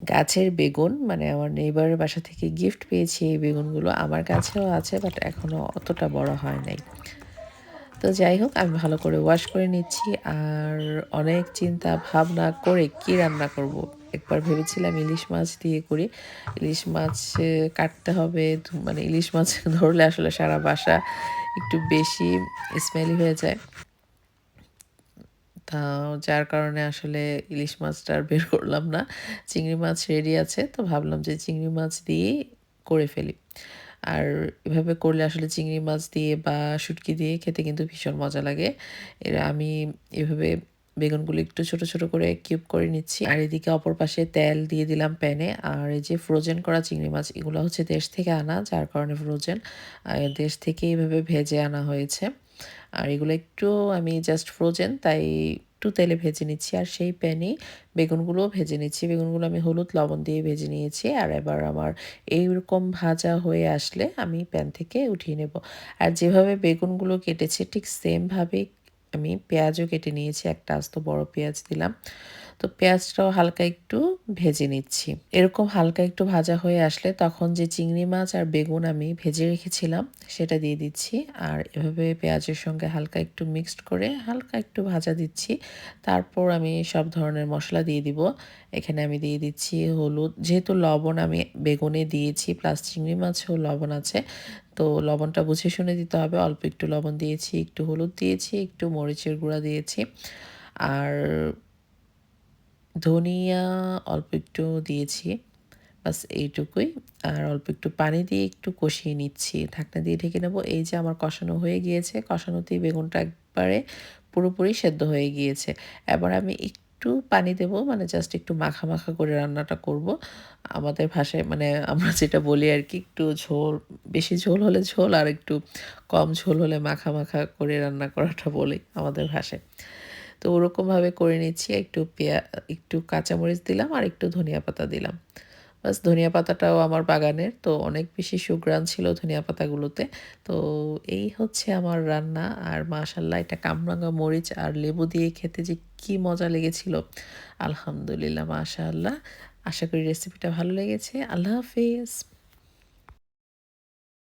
গাছের বেগুন মানে আমার নেইবারের বাসা থেকে গিফট পেয়েছি এই বেগুনগুলো। আমার কাছেও আছে বাট এখনও অতটা বড় হয় নাই। তো যাই হোক, আমি ভালো করে ওয়াশ করে নিচ্ছি আর অনেক চিন্তা ভাবনা করে কি রান্না করব। একবার ভেবেছিলাম ইলিশ মাছ দিয়ে করি। ইলিশ মাছ কাটতে হবে মানে ইলিশ মাছ ধরলে আসলে সারা বাসা একটু বেশি স্মেলি হয়ে যায়। তা যার কারণে আসলে ইলিশ মাছটা আর বের করলাম না। চিংড়ি মাছ রেডি আছে। তো ভাবলাম যে চিংড়ি মাছ দিয়েই করে ফেলি। আর এভাবে করলে আসলে চিংড়ি মাছ দিয়ে বা শুটকি দিয়ে খেতে কিন্তু ভীষণ মজা লাগে। এরা আমি এভাবে বেগুনগুলো একটু ছোট, ছোট করে কিউব করে নিচ্ছি। আর এদিকে অপর পাশে তেল দিয়ে দিলাম প্যানে। আর এই যে ফ্রোজেন করা চিংড়ি মাছ এগুলো হচ্ছে দেশ থেকে আনা যার কারণে ফ্রোজেন। দেশ থেকে এভাবে ভেজে আনা হয়েছে। আর এগুলো একটু আমি জাস্ট ফ্রোজেন তাই একটু তেলে ভেজে নিচ্ছি আর সেই প্যানে বেগুনগুলো ভেজে নিচ্ছি। বেগুনগুলো আমি হলুদ লবণ দিয়ে ভেজে নিয়েছি। আর এবার আমার এইরকম ভাজা হয়ে আসলে আমি প্যান থেকে উঠিয়ে নেব। আর যেভাবে বেগুনগুলো কেটেছে, ঠিক সেমভাবে আমি পেঁয়াজও কেটে নিয়েছি। একটা আস্ত বড় পেঁয়াজ দিলাম। তো পেঁয়াজটাও হালকা একটু ভেজে নিচ্ছি। এরকম হালকা একটু ভাজা হয়ে আসলে তখন যে চিংড়ি মাছ আর বেগুন আমি ভেজে রেখেছিলাম সেটা দিয়ে দিচ্ছি। আর এভাবে পেঁয়াজের সঙ্গে হালকা একটু মিক্সড করে হালকা একটু ভাজা দিচ্ছি। তারপর আমি সব ধরনের মশলা দিয়ে দিব। এখানে আমি দিয়ে দিচ্ছি হলুদ যেহেতু লবণ আমি বেগুনে দিয়েছি প্লাস চিংড়ি মাছেও লবণ আছে। তো লবণটা বুঝে শুনে দিতে হবে। অল্প একটু লবণ দিয়েছি, একটু হলুদ দিয়েছি, একটু মরিচের গুঁড়া দিয়েছি। আর ধনিয়া অল্প একটু দিয়েছি। বাস এইটুকুই। আর অল্প একটু পানি দিয়ে একটু কষিয়ে নিচ্ছি। ঢাকনা দিয়ে ঢেকে নেব এই যে আমার কষানো হয়ে গিয়েছে। কষানোতেই বেগুনটা একবারে পুরোপুরি সেদ্ধ হয়ে গিয়েছে। এবার আমি একটু পানি দেব মানে জাস্ট একটু মাখা, মাখা করে রান্নাটা করব। আমাদের ভাষায় মানে আমরা যেটা বলি আর কি একটু ঝোল বেশি ঝোল হলে ঝোল আর একটু কম ঝোল হলে মাখা, মাখা করে রান্না করাটা বলি আমাদের ভাষায়। তো ওরকমভাবে করে নিচ্ছি। একটু পেঁয়া, একটু কাঁচামরিচ দিলাম আর একটু ধনিয়া পাতা দিলাম। বাস ধনিয়া পাতাটাও আমার বাগানের। তো অনেক বেশি সুঘ্রাণ ছিল ধনিয়া পাতাগুলোতে। তো এই হচ্ছে আমার রান্না। আর মাশাআল্লাহ এটা কামরাঙা মরিচ আর লেবু দিয়ে খেতে যে কি মজা লেগেছিল। আলহামদুলিল্লাহ মাশাআল্লাহ। আশা করি রেসিপিটা ভালো লেগেছে। আল্লাহ হাফেজ।